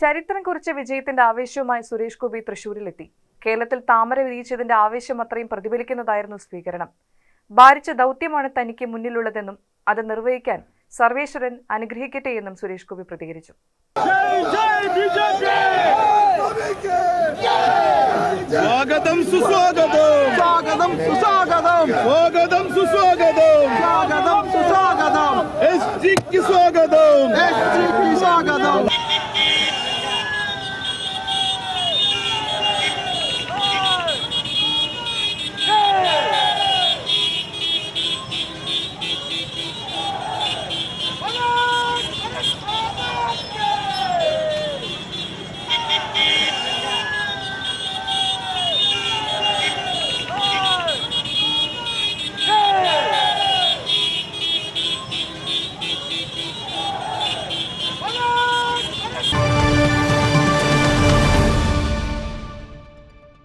ചരിത്രം കുറിച്ച വിജയത്തിന്റെ ആവേശവുമായി സുരേഷ് ഗോപി തൃശൂരിലെത്തി. കേരളത്തിൽ താമര വിരിയിച്ചതിന്റെ ആവേശം അത്രയും പ്രതിഫലിക്കുന്നതായിരുന്നു സ്വീകരണം. ഭാരിച്ച ദൗത്യമാണ് തനിക്ക് മുന്നിലുള്ളതെന്നും അത് നിർവഹിക്കാൻ സർവേശ്വരൻ അനുഗ്രഹിക്കട്ടെ എന്നും സുരേഷ് ഗോപി പ്രതികരിച്ചു. സ്വാഗതം സുസ്വാഗതം. സ്വാഗതം സുസ്വാഗതം. സ്വാഗതം സുസ്വാഗതം. സ്വാഗതം സുസ്വാഗതം. എസ് ജിക്ക് സ്വാഗതം. എസ് സ്വാഗതം